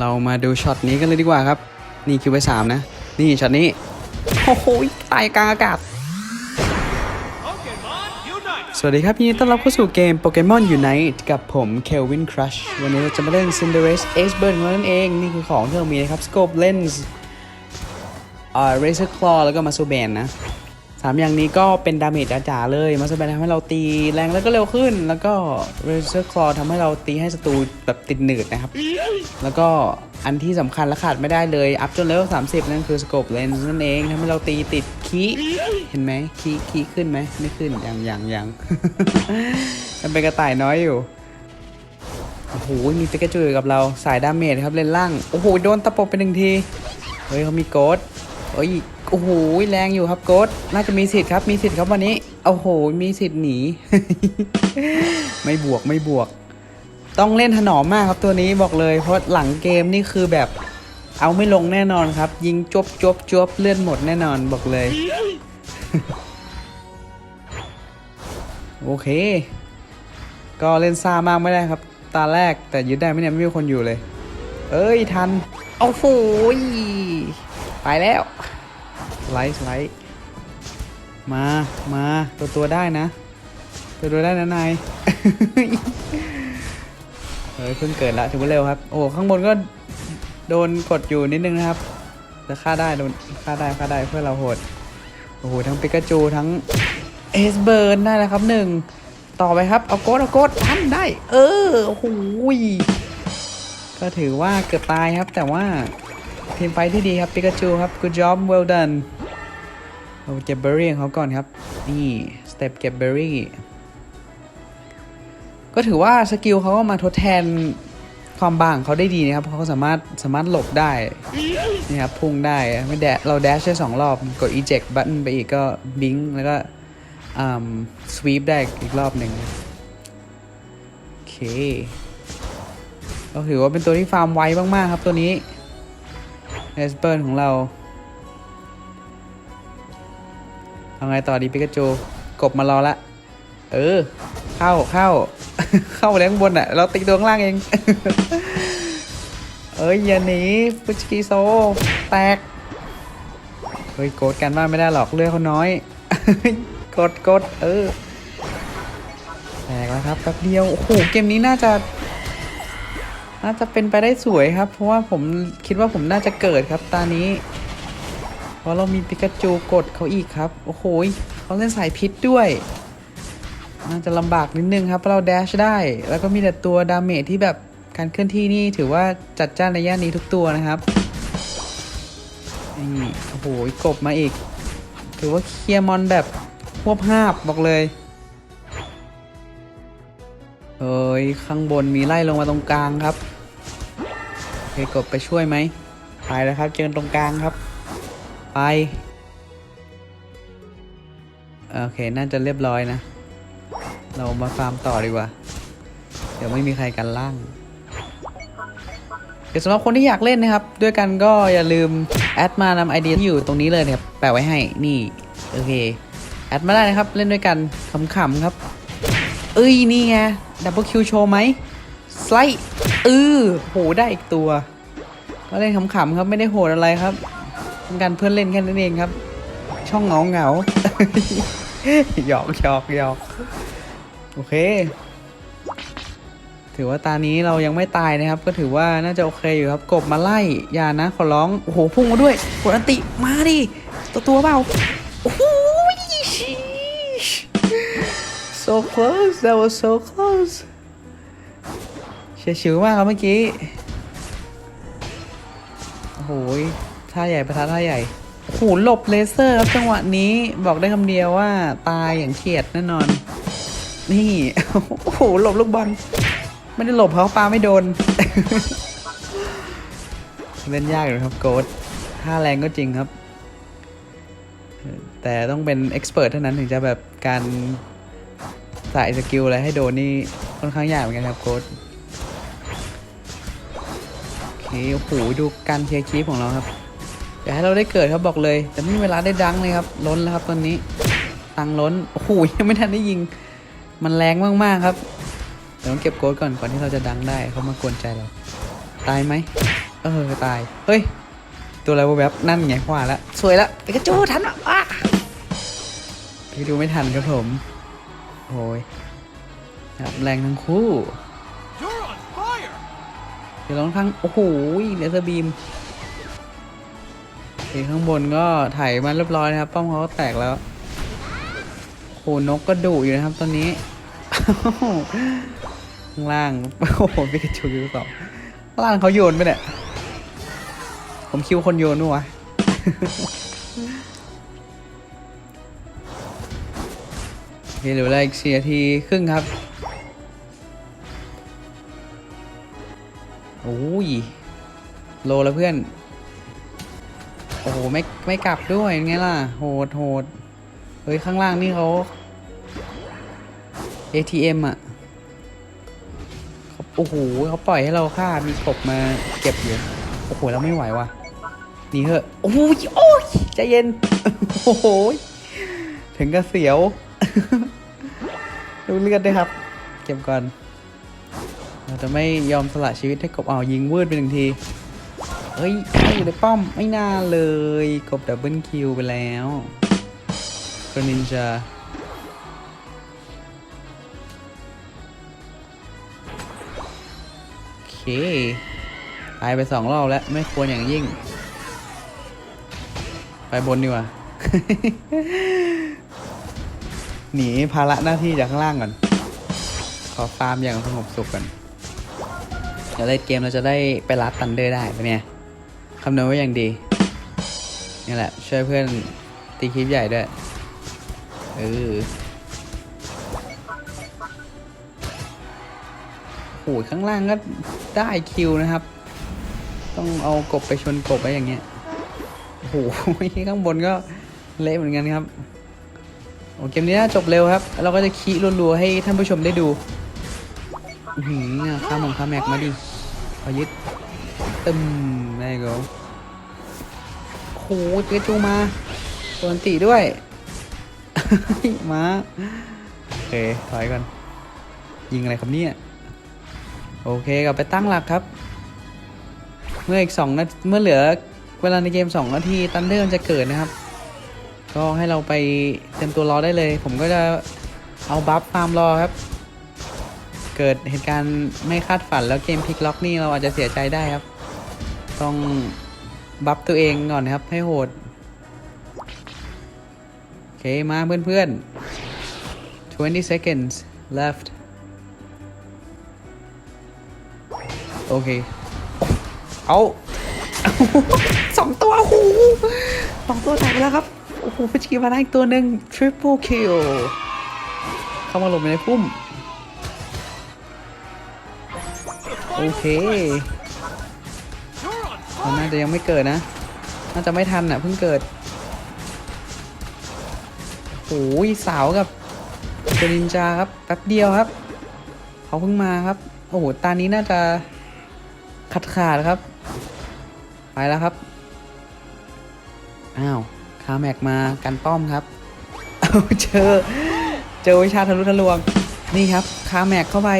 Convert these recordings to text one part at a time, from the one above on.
เรามาดูช็อตนี้กันเลยดีกว่าครับ นี่คิวไปสามนะ นี่ช็อตนี้ โอ้โหตายกลางอากาศ สวัสดีครับยินดีต้อนรับเข้าสู่เกม Pokemon Unite กับผม Kelvin Crush วันนี้เราจะมาเล่น Cinderace Ace Burn ของเรานั่นเอง นี่คือของที่เรามีนะครับ Scope Lens อ่า Razor Claw แล้วก็ Muscle Band นะ สามอย่างนี้ก็เป็นดาเมจจ๋าๆเลย Muscle Band ทำให้เราตีแรงแล้วก็เร็วขึ้น แล้วก็ Razor Claw ทำให้เราตีให้ศัตรูแบบติดหนืดนะครับ แล้วก็อันที่สำคัญและขาดไม่ได้เลย อัพจนเลเวล30 นั่นคือ Scope Lens นั่นเองทำให้เราตีติดคีเห็นไหมคีคีขึ้นไหมไม่ขึ้นยังยังยังมันเป็นกระต่ายน้อยอยู่โอ้โหมีปิกาจูอยู่กับเราสายดาเมจครับเลนล่างโอ้โหโดนตะปบไปหนึ่งทีเฮ้ยเขามีโกด เฮ้ยโอ้โหแรงอยู่ครับโกดน่าจะมีสิทธิ์ครับ มีสิทธิ์ครับวันนี้โอ้โห มีสิทธิ์หนี ไม่บวกไม่บวก ต้องเล่นถนอมมากครับตัวนี้บอกเลยเพราะหลังเกมนี่คือแบบ เอาไม่ลงแน่นอนครับ ยิงจบจบจบเลื่อนหมดแน่นอนบอกเลย โอเค ก็เล่นซ่ามากไม่ได้ครับ ตาแรกแต่ยึดได้ไหมเนี่ยไม่มีคนอยู่เลย เอ้ยทันโอ้โหย ไปแล้วสไลด์สไลด์มามาตัวตัวได้นะ ตัวตัวได้นะนายเฮ้ยเพิ่งเกิดละถือว่าเร็วครับ โอ้ข้างบนก็โดนกดอยู่นิดนึงนะครับแต่ฆ่าได้โดนฆ่าได้ฆ่าได้เพื่อเราโหดโอ้โหทั้งปิกาจูทั้งเอสเบิร์นได้แล้วครับหนึ่งต่อไปครับ เอาโกดเอาโกดทันได้ เออโอ้โหยก็ถือว่าเกือบตายครับแต่ว่า ทีมไฟที่ดีครับปิกาจูครับ good job well done เราเก็บเบอร์รี่ของเขาก่อนครับ นี่สเต็ปเก็บเบอร์รี่ก็ถือว่าสกิลเขาก็มาทดแทนความบางเขาได้ดีนะครับเขาสามารถสามารถหลบได้นี่ครับพุ่งได้ไม่แดะเราแดชได้สองรอบ กด eject button ไปอีกก็บิงแล้วก็อ่า sweep ได้อีกรอบหนึ่งโอเคก็ถือว่าเป็นตัวที่ฟาร์มไวมาก ๆ ครับตัวนี้ เอสเปิร์ของเราเอาไงต่อดีปิกาจูกบมารอละ เออ เข้าเข้า เข้าไปแล้วข้างบนอะ เราตีตัวข้างล่างเอง เอ้ย อย่าหนีฟุชิกิโซ แตก เฮ้ย โกดกันมาไม่ได้หรอกเลือดเขาน้อย กดกดเออ แตกแล้วครับแป๊บเดียว โอ้โห เกมนี้น่าจะ น่าจะเป็นไปได้สวยครับ เพราะว่าผมคิดว่าผมน่าจะเกิดครับตานี้ เพราะเรามีปิกาจูกดเขาอีกครับ โอ้โหเขาเล่นสายพิษด้วย น่าจะลำบากนิดนึงครับเพราะเราแดชได้ แล้วก็มีแต่ตัวดาเมจที่แบบการเคลื่อนที่นี่ถือว่าจัดจ้านในย่านนี้ทุกตัวนะครับนี่โอ้โหกบมาอีก ถือว่าเคลียร์มอนแบบควบห้าบบอกเลย ยข้างบนมีไล่ลงมาตรงกลางครับโอเคกบไปช่วยไหมไปแล้วครับ เจอตรงกลางครับ ไป โอเค น่าจะเรียบร้อยนะ เรามาฟาร์มต่อดีกว่า เดี๋ยวไม่มีใครกันล่างเดี๋ยวสำหรับคนที่อยากเล่นนะครับ ด้วยกันก็อย่าลืม แอดมานำไอเดียที่อยู่ตรงนี้เลยนะครับแปะไว้ให้นี่ โอเค แอดมาได้นะครับ เล่นด้วยกันขำๆครับ เอ้ย นี่ไง ดับเบิลคิวโชว์ไหมสไลด์เออโหได้อีกตัว ก็เล่นขำๆครับไม่ได้โหดอะไรครับเป็นการเพื่อนเล่นแค่นั้นเองครับ ช่องเงาเงาหยอกหยอกหยอกโอเค ถือว่าตานี้เรายังไม่ตายนะครับ ก็ถือว่าน่าจะโอเคอยู่ครับ กบมาไล่ยานะขอร้อง โอ้โหพุ่งมาด้วยกดอันติมาดิตัวตัวเปล่าโอ้โห so close that was so close เฉียดฉิวมากครับเมื่อกี้ โอ้โหท่าใหญ่ประทัดท่าใหญ่โอ้โหหลบเลเซอร์ครับจังหวะนี้บอกได้คำเดียวว่าตายอย่างเฉียดแน่นอน นี่ โอ้โหหลบลูกบอลไม่ได้หลบเพราะปาไม่โดน เล่นยากอยู่ครับโกดท่าแรงก็จริงครับ แต่ต้องเป็นเอ็กซ์เพรสเท่านั้นถึงจะแบบการ ใส่สกิลอะไรให้โดนนี่ค่อนข้างยากเหมือนกันครับโค้ดโอเคโอ้โหดูการเคลียร์คีปของเราครับอยากให้เราได้เกิดครับบอกเลย แต่ไม่มีเวลาได้ดังเลยครับ ล้นแล้วครับตอนนี้ ตังล้นโอ้โหยังไม่ทันได้ยิง มันแรงมากๆครับเดี๋ยวต้องเก็บโค้ดก่อนก่อนที่เราจะดังได้เขามากวนใจเราตายไหมเออตายเฮ้ยตัวอะไรวะแบบนั่นไงขวาแล้วสวยแล้วปิกาจูทันอะอ้าปิกาจูไม่ทันครับผม โอ้ยครับแรงทั้งคู่ You're on fire! เดี๋ยวลองทั้งโอ้โหเลเซอร์บีมเห็นข้างบนก็ไถมาเรียบร้อยนะครับ ป้อมเขาก็แตกแล้วโอ้โหนกก็ดุอยู่นะครับตอนนี้ข้างล่าง โอ้โหปิกาจูคิวสองข้างล่างเขาโยนไปเนี่ย ผมคิวคนโยนนู่วะโอ เคเหลือเวลาอีกสี่นาทีครึ่งครับ โอ้ย โลแล้วเพื่อน โอ้โห ไม่ ไม่กลับด้วยไงล่ะ โหดโหดเฮ้ย ข้างล่างนี่เขา ATM อะโอ้โหเขาปล่อยให้เราฆ่ามีกบมาเก็บอยู่ โอ้โห เราไม่ไหวว่ะหนีเถอะ โอ้ยโอ้ยใจเย็น โอ้โห ถึงกระเสียว ดูเลือดด้วยครับ เก็บก่อน เราจะไม่ยอมสละชีวิตให้กบเอายิงวืดไปหนึ่งที เฮ้ยเขาอยู่ในป้อมไม่น่าเลย กบดับเบิลคิวไปแล้วกรนินจาโอเคตายไปสองรอบแล้ว ไม่ควรอย่างยิ่ง ไปบนดีกว่า หนีภาระหน้าที่จากข้างล่างก่อน ขอฟาร์มอย่างสงบสุขก่อนเดี๋ยวเล่นเกมเราจะได้ไปรัดตันเดอร์ได้ปะเนี่ยคำนวณไว้อย่างดีนี่แหละ ช่วยเพื่อนตีคลิปใหญ่ด้วย เออโอ้ยข้างล่างก็ได้คิวนะครับ ต้องเอากบไปชนกบไว้อย่างเงี้ยโอ้โหข้างบนก็เละเหมือนกันครับ โอเกมนี้น่าจบเร็วครับแล้วเราก็จะคีรัวๆให้ท่านผู้ชมได้ดูหือข้ามของข้าแม็กมาดิขอยึดตึมได้ก็โอ้โหเจอจูมาตัวนติด้วย มาโอเคถอยก่อน ยิงอะไรครับเนี่ยโอเคกลับไปตั้งหลักครับ เมื่ออีกสองนาเมื่อเหลือเวลาในเกม 2 นาทีตันเดอร์จะเกิดนะครับ ก็ให้เราไปเต็มตัวรอได้เลย ผมก็จะเอาบัฟฟาร์มรอครับ เกิดเหตุการณ์ไม่คาดฝันแล้วเกมพลิกล็อกนี่เราอาจจะเสียใจได้ครับ ต้องบัฟตัวเองก่อนนะครับให้โหด โอเค มาเพื่อนๆ 20 seconds left โอเค เอาสองตัวโอ้โหสองตัวแตกไปแล้วครับ อ้โหพิชิตมาได้อีกตัวหนึ่ง triple kill เข้ามาหลบไปในพุ่ม โอเคมันน่าจะยังไม่เกิดนะ น่าจะไม่ทันอะเพิ่งเกิดโอ้ยสาวกับเจนินจาครับแป๊บเดียวครับ เขาเพิ่งมาครับ โอ้โห ตานี้น่าจะขาดขาดครับ ไปแล้วครับ อ้าว คาแม็กมากันป้อมครับเอาเจอ เจอวิชาทะลุทะลวง นี่ครับคาแม็กเข้าไป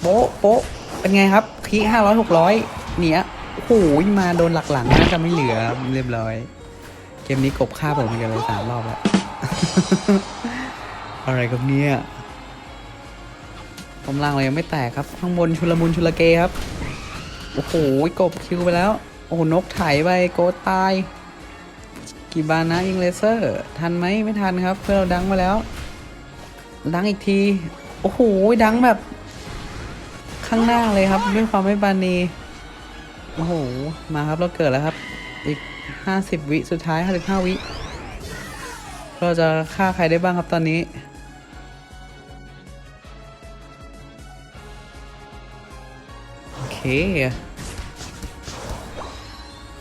โป๊ะโป๊ะเป็นไงครับคีห้าร้อยหกร้อยเนี่ยโอ้โหมาโดนหลักหลังน่าจะไม่เหลือเรียบร้อย เกมนี้กบฆ่าผมเหมือนกันเลยสามรอบแล้ว อะไรครับเนี่ยกำลังเรายังไม่แตกครับ ข้างบนชุลมุนชุลเกครับ โอ้โหกบคิวไปแล้ว โอ้โหนกไถไปโกตาย กี่บานนะยิงเลเซอร์ ทันไหมไม่ทันครับ เพื่อนเราดังมาแล้ว ดังอีกที โอ้โห ดังแบบ ข้างหน้าเลยครับด้วยความไม่บานีโอ้โห มาครับเราเกิดแล้วครับ อีกห้าสิบวิสุดท้ายห้าสิบห้าวิ เราจะฆ่าใครได้บ้างครับตอนนี้โอเค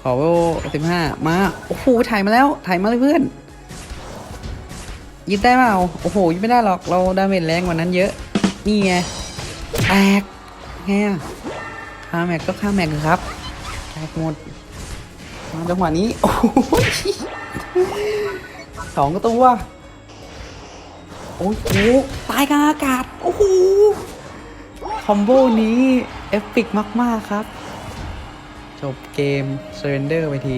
อเวลสิบห้ามา โอ้โห ถ่ายมาแล้ว ถ่ายมาเลยเพื่อนยิดได้เปล่า โอ้โหยิดไม่ได้หรอก เราดาเมจแรงกว่านั้นเยอะ นี่ไง แตกไงอะค่าแม็กก็ค่าแม็กครับ แตกหมด มาจังหวะนี้ โอ้โหสองตัว โอ้โห ตายกลางอากาศ โอ้โห คอมโบนี้ เอฟฟิกมาก ๆ ครับ จบเกม surrender ไปที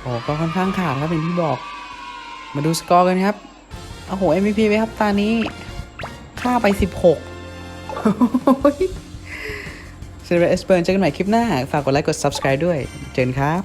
โอ้ก็ค่อนข้างขาดครับอย่างที่บอก มาดูสกอร์กันครับ โอ้โห MVP ไปครับตานี้ ค่าไป 16เซเรสเบิร์นเจอกันใหม่คลิปหน้า ฝากกดไลค์กด subscribe ด้วย เจนครับ